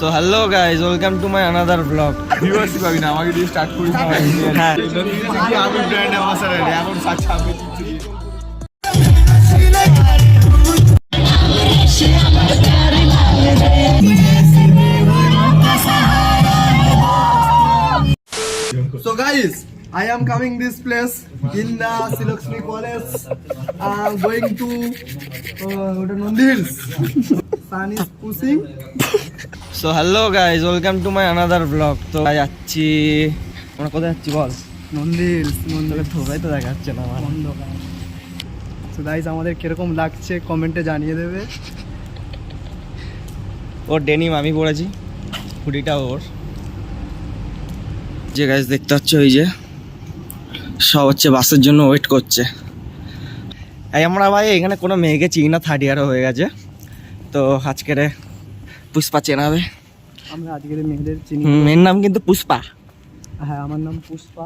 So hello guys welcome to my another blog viewers পাবি না আমাকে দিয়ে স্টার্ট করিস না। হ্যাঁ। আমি ব্র্যান্ড অ্যাম্বাসাডার এখন সাথে আমি So guys, I am coming this place in the Silakshmi College. I'm going to uh, Nandi Hills. Sun is pushing. So hello guys welcome to my another blog তো যাচ্ছি আমরা কোথায় যাচ্ছি বল Nandi Hills. তোকে ধোকাই তো দেখাচ্ছে না আমার অন্ধকার So guys, আমাদের কীরকম লাগছে কমেন্টে জানিয়ে দেবে ওর ডেনিম আমি পড়েছি হুডিটা ওর যে গাইজ দেখতে পাচ্ছ ওই যে সব হচ্ছে বাসের জন্য ওয়েট করছে। এই আমরা ভাই এখানে কোনো মেয়েকে চিনি না থার্ড ইয়ারও হয়ে গেছে। তো আজকের পুষ্পা চেনাবে। আমরা আজকের মেয়েদের চিনি মেয়ের নাম কিন্তু পুষ্পা। হ্যাঁ আমার নাম পুষ্পা।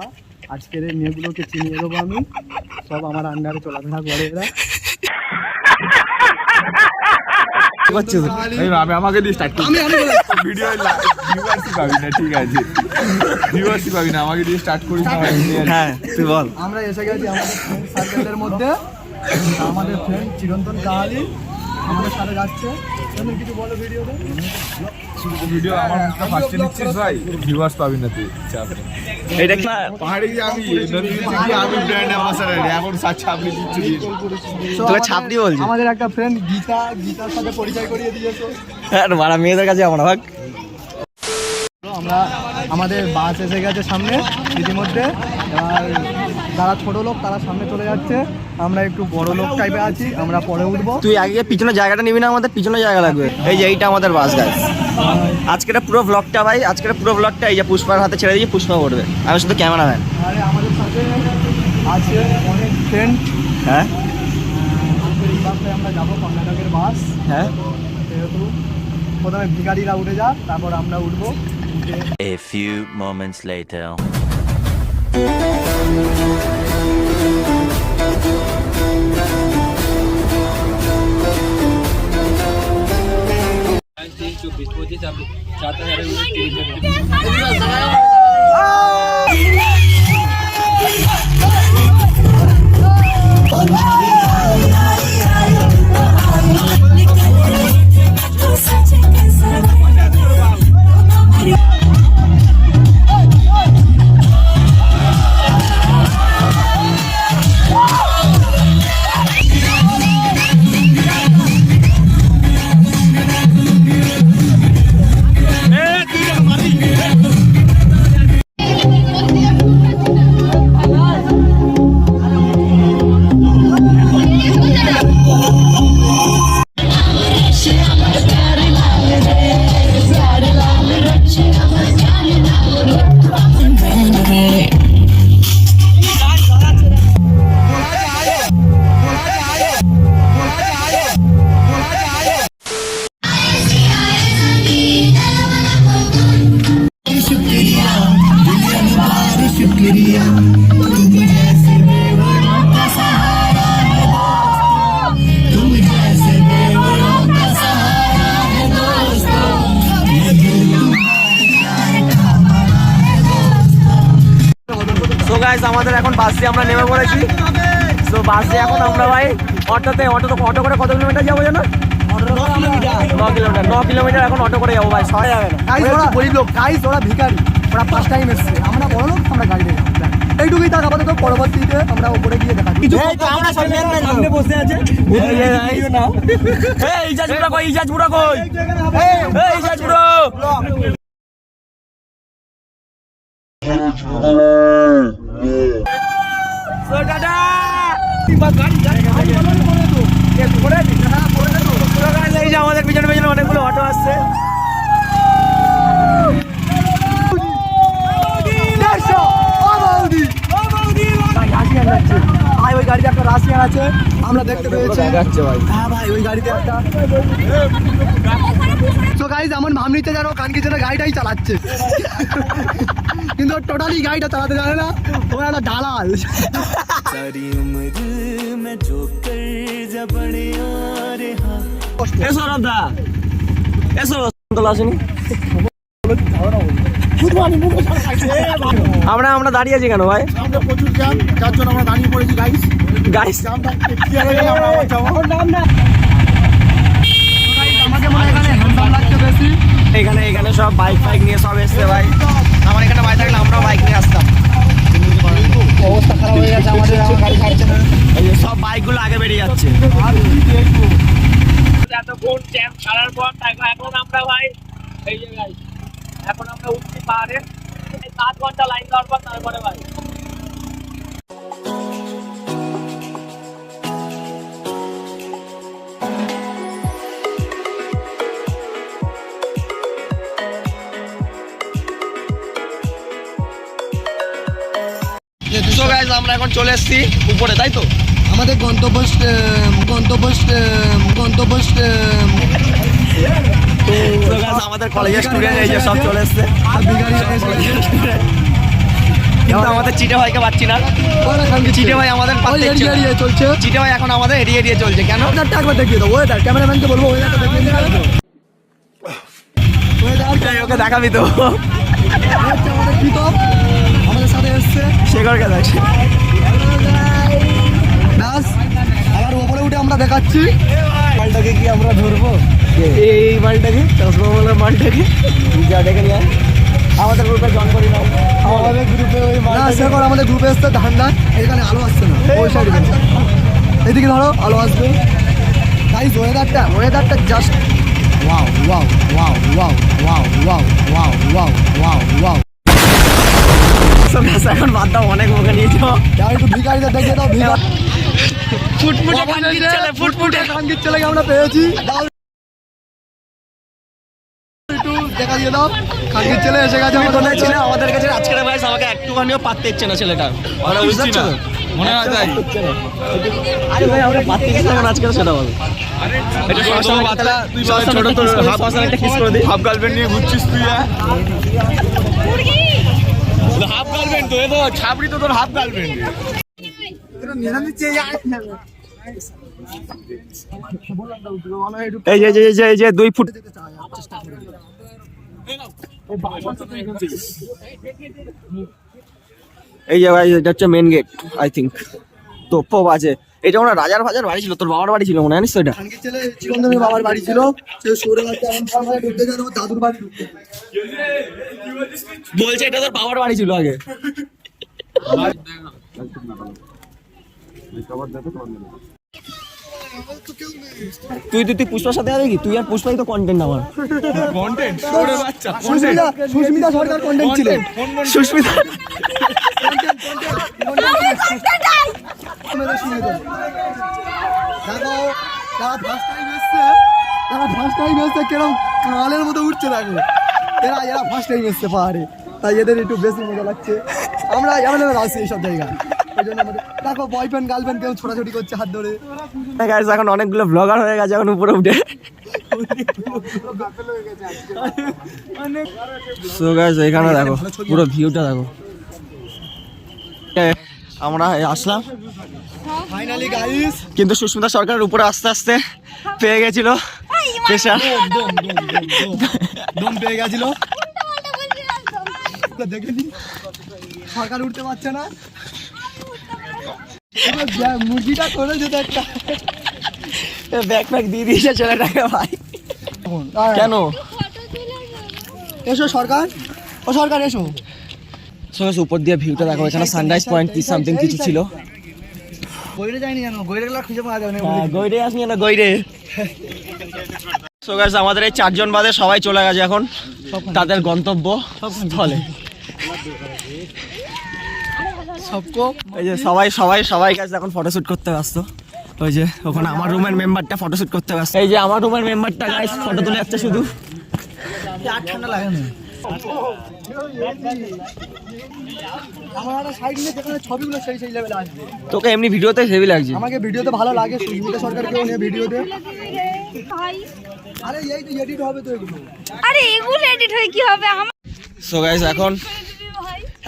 আজকের এই মেয়েগুলোকে চিনিয়ে দেবো আমি। সব আমার আন্ডারে চলাফেরা করে এরা। আমি আমাকে দিয়ে স্টার্ট করি ভিডিও ভিউয়ার্স পাবি না ঠিক আছে। ভিউয়ার্স পাবি না আমাকে দিয়ে স্টার্ট করিস না। হ্যাঁ তুই বল। আমরা এসে গেছি আমাদের সার্কেলের মধ্যে। আমাদের ফ্রেন্ড চিরন্তন কাহালি। আমাদের সাথে যাচ্ছে। তুমি কিছু বলো ভিডিওতে ভিডিও আমার মুখটা ফার্স্টে নিচ্ছিস ভাই? ভিউয়ার্স পাবি না তুই চাপ এটা কি পাহাড়ে গিয়ে আমি নদীতে গিয়ে আমি ব্র্যান্ড অ্যাম্বাসাডার এখন সাথে আপনি দিচ্ছি। তোকে আমাদের- ছাপড়ি বলছি। আমাদের একটা ফ্রেন্ড গীতা গীতার সাথে পরিচয় করিয়ে দিয়েছ। আর মারা মেয়েদের কাছে আমরা ভাগ। আমরা আমাদের বাস এসে গেছে সামনে ইতিমধ্যে। আর যারা ছোট লোক তারা সামনে চলে যাচ্ছে। আমরা একটু বড় লোক টাইপে আছি আমরা পরে উঠবো। তুই আগে পিছনে জায়গাটা নিবি না আমাদের পিছনে জায়গা লাগবে। এই যে এইটা আমাদের বাস গাছ আজকের পুরো ব্লগটা ভাই আজকের পুরো ব্লগটা এই যে পুষ্পার হাতে ছেড়ে দিয়ে পুষ্পা করবে আমি শুধু ক্যামেরাম্যান আর আমাদের সাথে আছে অনেক ফ্রেন্ড হ্যাঁ? আমরা যাব কর্ণাটকের বাস। হ্যাঁ? যেহেতু প্রথমে ভিখারিরা উঠে যা তারপর আমরা উঠবো। উঠে A few moments later. So এখন আমরা ভাই অটোতে অটো অটো করে কত কিলোমিটার যাব জানো? ন কিলোমিটার ন কিলোমিটার এখন অটো করে যাব ভাই সবাই যাবে না। গরিব লোক গাইস ওরা ভিখারি। ওরা ফার্স্ট টাইম এসছে। আমরা বড় লোক আমরা এইটুকুই থাকা আপাতত পরবর্তীতে আমরা উপরে গিয়ে দেখা কিছু আমরা সব মেন মেন সামনে বসে আছে। এই ইজাজ বুড়া কই ইজাজ বুড়া কই? এই ইজাজ বুড়ো। So tata. এই যে আমাদের পিছনে পিছনে অনেকগুলো অটো আসছে। ভাই, ওই গাড়িতে একটা রাশিয়ান আছে। আমরা দেখতে পেয়েছি। হ্যাঁ ভাই ওই গাড়িতে একটা। তো গাইজ আমার মামনিতে যেন কানকি যেন গাড়িটাই চালাচ্ছে। কিন্তু টোটালি গাড়িটা চালাতে জানে না। ও একটা দালাল। सारी उम्र मैं जो कर आ रहा ऐसा रहा আমরা আমরা দাঁড়িয়ে আছি কেন ভাই পড়েছি এখানে এখানে সব বাইক ফাইক নিয়ে সব এসছে ভাই। আমার এখানে বাইক থাকলে আমরাও বাইক নিয়ে আসতাম। অবস্থা খারাপ হয়ে গেছে আমাদের আমার গাড়ি ছাড়ছে না। এই যে সব বাইকগুলো আগে বেরিয়ে যাচ্ছে। এতক্ষণ জ্যাম ছাড়ার পর এখন আমরা ভাই এই যে এখন আমরা উঠছি পাহাড়ে। এই সাত ঘণ্টা লাইন দেওয়ার পর তারপরে ভাই। দুশো গাইজ আমরা এখন চলে এসেছি উপরে তাই তো? আমাদের গন্তব্য গন্তব্য গন্তব্য তো আমাদের কলেজের স্টুডেন্ট এই যে সব চলে এসছে। কিন্তু আমাদের চিটে ভাইকে পাচ্ছি না। চিটে ভাই আমাদের চলছে। চিটে ভাই এখন আমাদের এড়িয়ে এড়িয়ে চলছে কেন? ওয়েদারটা একবার দেখিয়ে দাও ওয়েদার ক্যামেরাম্যানকে বলব ওয়েদারটা দেখিয়ে দিতে ওয়েদার ওকে দেখাবি তো। এসছে শেখরকে দেখ ব্যাস আবার ওপরে উঠে আমরা দেখাচ্ছি মালটাকে কি আমরা ধরবো এই মালটাকে ট্রান্সফর্মার মালটাকে যা ডেকে নিয়ে। আমাদের গ্রুপে জয়েন করি নাও আমাদের গ্রুপে ওই শেখর আমাদের গ্রুপে এসছে ধান্দা এখানে আলো আসছে না ওই সাইডে এদিকে ধরো আলো আসবে গাইস ওয়েদারটা ওয়েদারটা just wow wow wow wow wow wow wow wow wow So এখন বাদ দাও অনেক মুখে নিয়েছ যাও। একটু ভিখারিদের দেখিয়ে দাও ভিখারি। ফুটফুটে কানকির ছেলে ফুটফুটে কানকির ছেলেকে আমরা পেয়েছি। দাও একটু দেখা দিয়ে দাও। কানকির ছেলে এসে গেছে আমাদের কাছে। আজকের আমাকে একটুখানিও পাততে ইচ্ছে না ছেলেটা মানে বুঝতে পারছ? তো? মনে হয় তাই। আরে ভাই আমরা পাততে ইচ্ছে না আজকে সেটা বল। ছোট বাচ্চা, তুই বল, ছোট ছোট তো তো হাফ একটা কিস করে দিই। হাফ গার্লফ্রেন্ড নিয়ে ঘুরছিস তুই হ্যাঁ? হাফ গার্লফ্রেন্ড তো এ তো ছাপড়ি তো তোর হাফ গার্লফ্রেন্ড এই যে এই যে এই যে যে দুই ফুট। এই যে ভাই এটা হচ্ছে মেন গেট আই থিঙ্ক তোপ্পো আছে এটা ওনার রাজার ফাজার বাড়ি ছিল তোর বাবার বাড়ি ছিল মনে জানিস তো এটা? বাবার বাড়ি ছিল সে সরে দাদুর বাড়ি বলছে এটা তোর বাবার বাড়ি ছিল আগে। তুই তুই তুই পুষ্পার সাথে যাবে কি? তুই আর পুষ্পাই তো কন্টেন্ট আমার। কন্টেন্ট বাচ্চা সুস্মিতা সুস্মিতা সরকার কন্টেন্ট ছিলেন সুস্মিতা দেখো যারা ফার্স্ট টাইম এসছে যারা ফার্স্ট টাইম এসছে কিরম কালের মতো উঠছে দেখো। এরা এরা ফার্স্ট টাইম এসছে পাহাড়ে। তাই এদের একটু বেশি মজা লাগছে। আমরা অ্যাভেলেবেল আছি এইসব আমাদের দেখো বয়ফ্রেন্ড গার্লফ্রেন্ড কেউ ছোটাছুটি করছে হাত ধরে। গাইস এখন অনেকগুলো ব্লগার হয়ে গেছে এখন উপরে উঠে। সো গাইস এখানে দেখো পুরো ভিউটা দেখো। আমরা আসলাম। ফাইনালি গাইস কিন্তু সুস্মিতা সরকারের উপরে আস্তে আস্তে পেয়ে গেছিল। প্রেশার দম পেয়ে গেছিল। দেখে নি সরকার উঠতে পারছে না। মুরগিটা করেছে তো একটা ব্যাগ ফ্যাগ দিয়ে দিয়েছে ছেলেটাকে ভাই। কেন? এসো সরকার। ও সরকার এসো। উপর দিয়ে ভিউটা দেখো এখানে সানরাইজ পয়েন্ট কি সামথিং কিছু ছিল। গইরে যায়নি গইরে গেলে খুঁজে পাওয়া যাবে না হ্যাঁ, গৈরে আসনি না গৈরে। সো গাইস আমাদের এই চারজন বাদে সবাই চলে গেছে এখন। তাদের গন্তব্য স্থলে। সবকো? এই যে সবাই সবাই সবাই কাছে এখন ফটোশুট করতে ব্যস্ত। ওই যে ওখানে আমার রুমের মেম্বারটা ফটোশুট করতে ব্যস্ত। এই যে আমার রুমের মেম্বারটা গাইস ফটো তুলে যাচ্ছে শুধু। আর ঠান্ডা লাগে না আমার একটা সাইড নিয়ে যেখানে ছবিগুলো সেই সেই লেভেলে আসবে তোকে এমনি ভিডিওতে হেভি লাগছে। আমাকে ভিডিওতে ভালো লাগে সুস্মিতা সরকারকেও নিয়ে ভিডিওতে। আরে এই তো এডিট হবে তো এগুলো। আরে এগুলো এডিট হয়ে কি হবে? সো গাইস এখন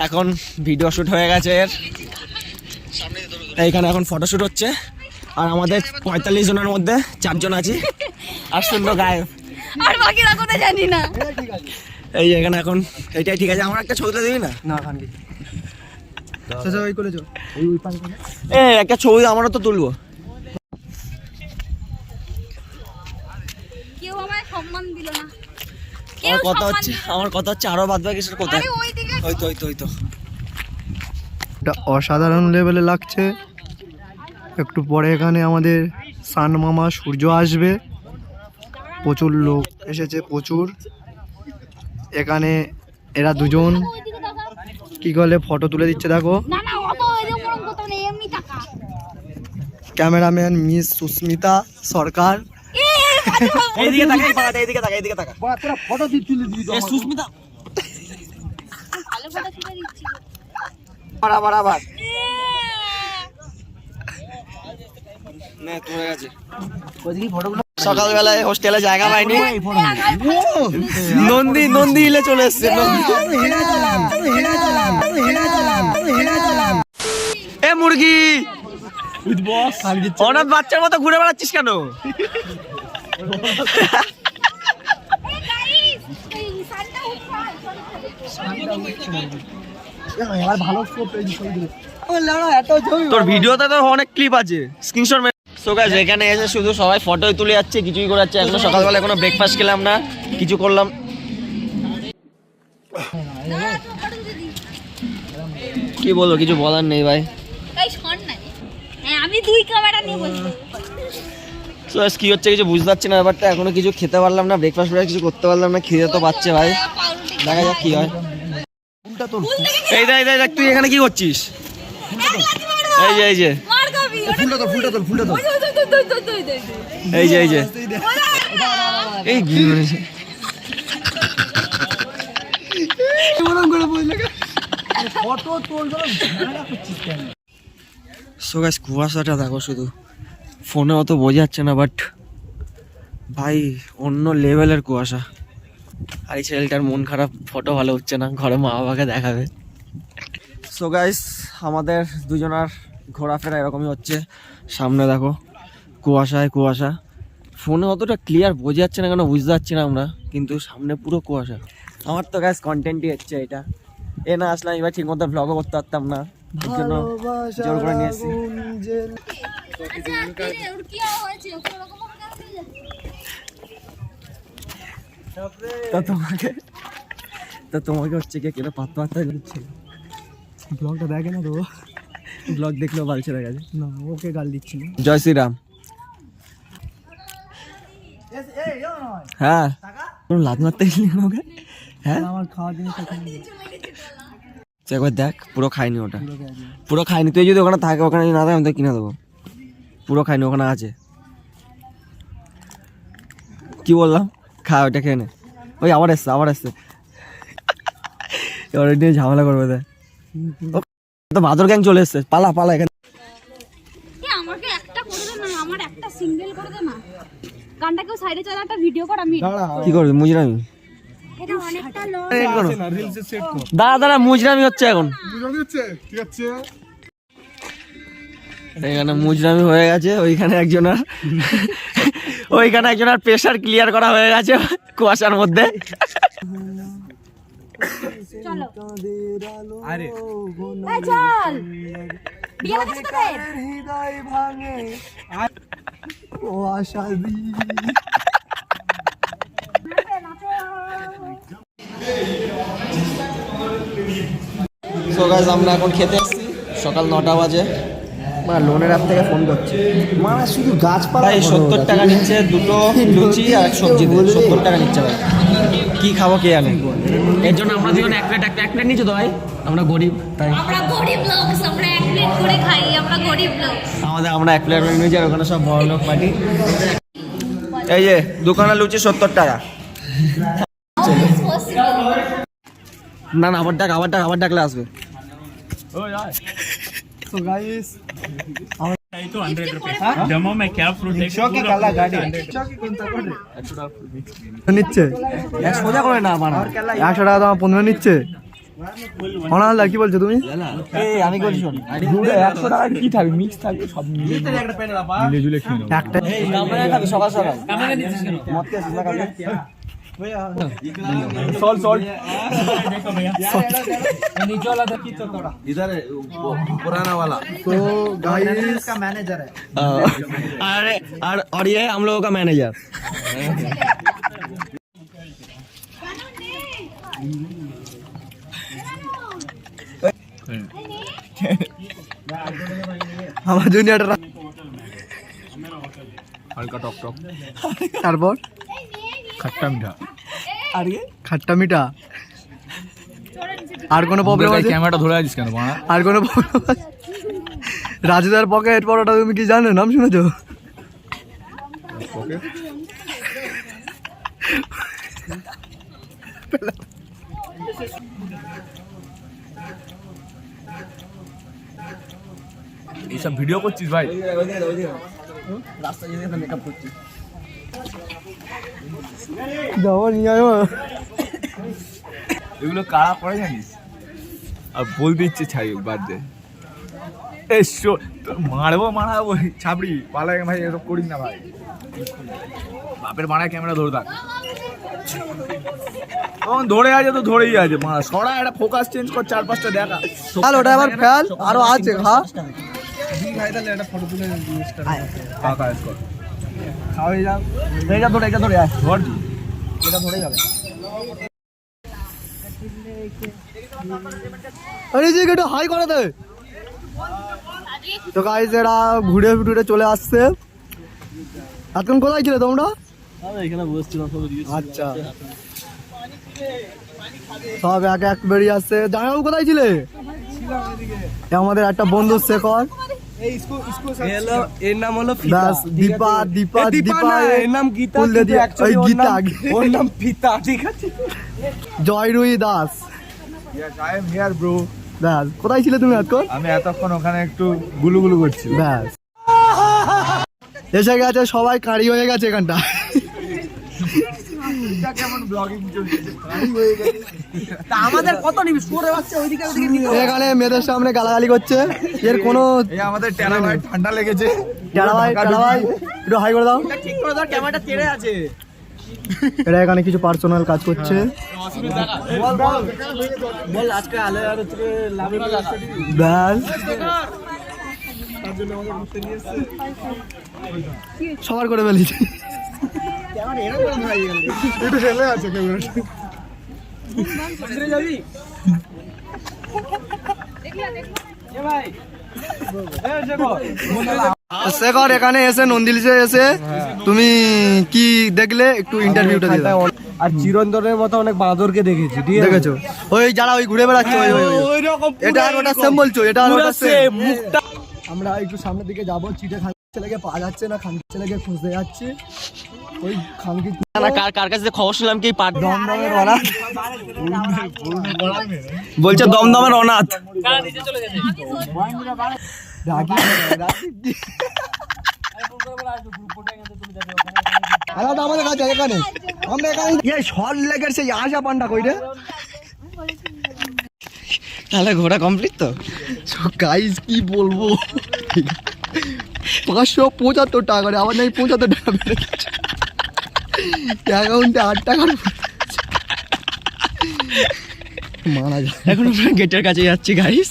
এখন ভিডিও শুট হয়ে গেছে এর। এইখানে এখন ফটোশুট হচ্ছে। আর আমাদের পঁয়তাল্লিশ জনের মধ্যে চারজন আছি। আর শূন্য গায়েব আর বাকিরা কোথায় জানি না। এই এখানে এখন এইটাই ঠিক আছে। আমার একটা ছবি তুলে দিবি না? না চাচা এ একটা ছবি আমারও তো তুলবো কেউ আমায় সম্মান দিল না আমার কথা হচ্ছে আমার কথা হচ্ছে আরও বাদ বাকি সেটা কোথায়? আরে ওইদিকে ওই তো ওই তো ওই তো এটা অসাধারণ লেভেলে লাগছে। একটু পরে এখানে আমাদের সান মামা সূর্য আসবে। প্রচুর লোক এসেছে প্রচুর। এখানে এরা দুজন। কি করলে ফটো তুলে দিচ্ছে দেখো। Cameraman miss Susmita Sarkar. এইদিকে তাকা এই এইদিকে তাকা এইদিকে তাকা ফটো দিয়ে তুলে এ সুস্মিতা। ভালো ফটো তুলে দিচ্ছি বরাবর আবার এ, নে তোর কাছে সকালবেলায় হোস্টেলে জায়গা পাইনি। নন্দী নন্দী হিলে চলে এসছে এ মুরগি! অনাথ বাচ্চার মতো ঘুরে বেড়াচ্ছিস কেন? তোর ভিডিওতে তো অনেক ক্লিপ আছে। স্ক্রিনশট সো গাইস এখানে এসে শুধু সবাই ফটোই তুলে যাচ্ছে কিছুই করে যাচ্ছে এখনও সকালবেলা কোনো ব্রেকফাস্ট খেলাম না কিছু করলাম। কি বলব কিছু বলার নেই ভাই। হ্যাঁ, আমি দুই ক্যামেরা নিয়ে বসবো। গাইস কি হচ্ছে কিছু বুঝতে পারছি না ব্যাপারটা। এখনও কিছু খেতে পারলাম না ব্রেকফাস্ট করে কিছু করতে পারলাম না, খিদে তো পাচ্ছে ভাই। দেখা যাক কি হয়। ফুল দেখে, এই দেখ তুই এখানে কি করছিস? এই যে এই যে। তো তো তো। এই যে। এই যে এই সো গাইস কুয়াশাটা দেখো শুধু। ফোনে অত বোঝা যাচ্ছে না বাট ভাই, অন্য লেভেলের কুয়াশা। আর এই ছেলেটার মন খারাপ ফটো ভালো হচ্ছে না, ঘরে মা বাবাকে দেখাবে। সো গাইস আমাদের দুজনার ঘোরাফেরা এরকমই হচ্ছে। সামনে দেখো, কুয়াশায় কুয়াশা। ফোনে অতটা ক্লিয়ার বোঝা যাচ্ছে না কেন, বুঝতে পারছি না আমরা, কিন্তু সামনে পুরো কুয়াশা। আমার তো গাইস কন্টেন্টই হচ্ছে এটা। এ না আসলাম এবার ঠিক মতো ব্লগও করতে পারতাম না। জোর করে আচ্ছা। তা তোমাকে তা তোমাকে হচ্ছে কি কেন পাত্তা পাত্তা দিচ্ছে। ব্লগটা দেখে না তো? ব্লগ দেখলেও বাল ছেড়ে গেছে। না ওকে গাল দিচ্ছি না। জয় শ্রীরাম। হ্যাঁ। তোর লাত মারতে গেলি ওকে? হ্যাঁ? আমার খাওয়ার একবার দেখ পুরো খাইনি ওটা। পুরো খাইনি তুই যদি ওখানে থাকে ওখানে না থাকে আমি তো কিনে দেবো। পুরো খাইনি ওখানে আছে। কি বললাম? খা ওইটা খেয়ে নে। ওই আবার এসছে আবার এসছে। এবার নিয়ে ঝামেলা করবে দেখ তো বাদর গ্যাং চলে এসছে। পালা পালা এখানে। এ, আমাকে একটা করে দে না আমার একটা সিঙ্গেল করে দে না। গানটা কেউ সাইডে চালা একটা ভিডিও কর আমি কি করবি মুজরামি? এটা দাঁড়া দাঁড়া মুজরামি হচ্ছে এখন। ঠিক আছে? এখানে মুজরামি হয়ে গেছে ওইখানে একজনের ওইখানে একজনের প্রেশার ক্লিয়ার করা হয়ে গেছে কুয়াশার মধ্যে। চলো। আরে। চল। বিয়ে লাগছে তোদের? হৃদয় ভাঙে ও আশা দি সো গাইস আমরা এখন খেতে এসেছি সকাল নটা বাজে। মা লোনের অ্যাপ থেকে ফোন করছে। মানে শুধু গাছপালা ভাই সত্তর টাকা নিচ্ছে দুটো লুচি আর সবজি দিয়ে সত্তর টাকা নিচ্ছে ভাই। কি খাব কে জানে? এর জন্য আমরা দুজন এক প্লেট এক প্লেট নিচ্ছি তো ভাই? আমরা গরিব তাই। আমরা গরিব লোক আমরা এক প্লেট করে খাই আমরা গরিব লোক আমাদের আমরা এক প্লেট নিয়েছি আর ওখানে সব বড় লোক পার্টি এই যে দোকানে লুচি সত্তর টাকা। না না আবার ডাক আবার ডাক আবার ডাকলে আসবে। তো গাইস डेमो में क्या फ्रूट है শোকে কালা গাড়ি নিচ্ছে এক সোজা করে না বানা একশো টাকা তোমার পনেরো নিচ্ছে অনালদা কি বলছো তুমি আমি বলি শোন দুটো একশো টাকা কি থাকবে মিক্স থাকবে সব মিলে মিলে জুলে খেয়ে নেবো একটা খাবি সকাল সকাল মদ খেয়েছিস না কালকে সল সল तो गाइस अरे और और ये है हम लोगों का मैनेजर আমার জুনিয়ররা হালকা টক টক তারপর খাট্টা মিঠা। খাট্টা মিঠা। আর কোনো প্রবলেম আছে? ক্যামেরাটা ধরে আছিস কেন বাড়া আর কোনো প্রবলেম আছে? রাজুদার পকেট পরোটা তুমি কি জানো? নাম শুনেছো? এইসব ভিডিও করছিস ভাই? নিয়ে এগুলো কারা করে জানিস আর বলতে ইচ্ছে ছাই বাদ দে এসো তোর মারবো মারাবো ছাপড়ি পালাই ভাই এসব করিস না ভাই বাপের মারা ক্যামেরা ধরে থাক তখন ধরে আছে তো ধরেই আছে মারা সরা একটা ফোকাস চেঞ্জ কর চার পাঁচটা দেখা ফেল ওটা এবার ফেল আরও আছে খা ফাঁকা আছে কর খাওয়াই যাও এইটা ধরে এটা ধরে আয় ধর। এটা ধরে যাবে আরে যে একটু হাই করে দে। তো গাইস এরা ঘুরে ঘুরে চলে আসছে। এতক্ষণ কোথায় ছিলে তোমরা? এখানে আচ্ছা। সব এক এক বেরিয়ে আসছে। জামাইবাবু কোথায় ছিলে? আমাদের একটা বন্ধু শেখর এর নাম হলো দীপা দীপা দীপা এর নাম গীতা ফুল দিয়ে কিন্তু দিয়ে- actually ওই ওর গীতা ওর নাম পিতা ঠিক আছে? জয় দাস। কোথায় ছিলে তুমি এতক্ষণ আমি এতক্ষণ ওখানে একটু গুলু গুলু করছি ব্যাস এসে গেছে সবাই কাঁড়ি হয়ে গেছে এখানটা। কেমন ব্লগিং চলছে? তা আমাদের কত নিবি? সুরে বাচ্চা ওইদিকে ওইদিকে এখানে মেয়েদের সামনে গালাগালি করছে। এর কোনো এই আমাদের টেরা ভাই ঠান্ডা লেগেছে। টেরা ভাই টেরা ভাই একটু হাই করে দাও। ঠিক করে ধর ক্যামেরাটা তেড়ে আছে। এরা এখানে কিছু পার্সোনাল কাজ করছে। বল আজকে আলে আর হচ্ছে লাভে ব্যাস। সবার করে ফেলেছি। একটু ফেলে আছে ক্যামেরাটা যাবি শেখর এখানে এসে নন্দিলিসে এসে তুমি কি দেখলে? একটু ইন্টারভিউটা দাও। আর চিরন্তনের মতো অনেক বাঁদরকে দেখেছি ঠিক দেখেছ? ওই যারা ওই ঘুরে বেড়াচ্ছে ওই এটা আর ওটা সেম বলছো এটা আর ওটা সেম আমরা একটু সামনের দিকে যাব চিটে খান ছেলেকে পাওয়া যাচ্ছে না খান ছেলেকে খুঁজতে যাচ্ছি। ওই খানকি না কার কার কাছে খবর শুনলাম কি পাট দমদমের অনাথ। বলছে দমদমের অনাথ। আলাদা আমাদের কাছে এখানে। আমরা এখানে শর্ট লেগের সেই আশা পান্ডা কই রে? তাহলে ঘোরা কমপ্লিট তো? গাইস কি বলব? পাঁচশো পঁচাত্তর টাকা করে আমার নাকি পঁচাত্তর টাকা বেড়ে গেছে অ্যাকাউন্টে আট টাকার মারা যায়। এখন আমরা গেটের কাছে যাচ্ছি গাইস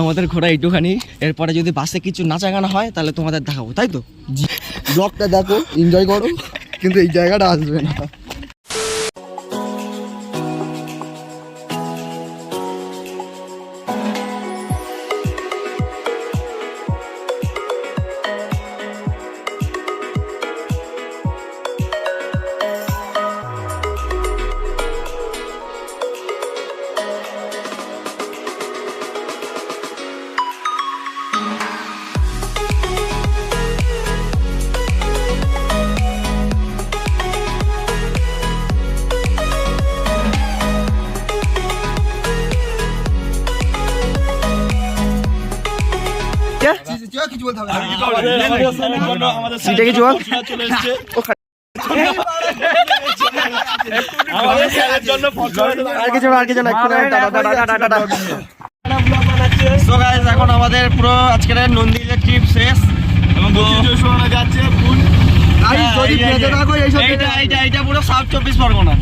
আমাদের ঘোড়া একটুখানি। এরপরে যদি বাসে কিছু নাচা গানা হয় তাহলে তোমাদের দেখাবো তাই তো? ব্লগটা দেখো এনজয় করো কিন্তু এই জায়গাটা আসবে না। কিছু বলতে হবে সিটে কিছু বল? এখন আমাদের পুরো আজকের নন্দিলের ট্রিপ শেষ। এবং যাচ্ছে ফুল। থাকো এইটা পুরো সাউথ চব্বিশ পরগনা।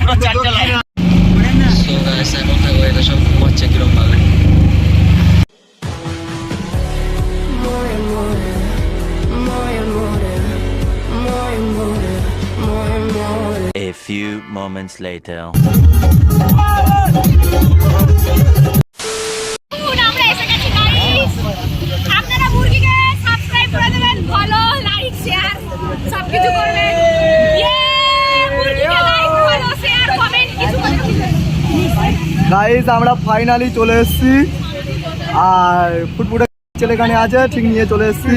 পুরো চারটে লাইন. এখন এসে গেছি গাইস আপনারা মুরগিকে ফলো শেয়ার কমেন্ট কিছু করবেন গাইস আমরা ফাইনালি চলে এসেছি। আর ফুটফুটে ছেলে এখানে আছে ঠিক নিয়ে চলে এসেছি।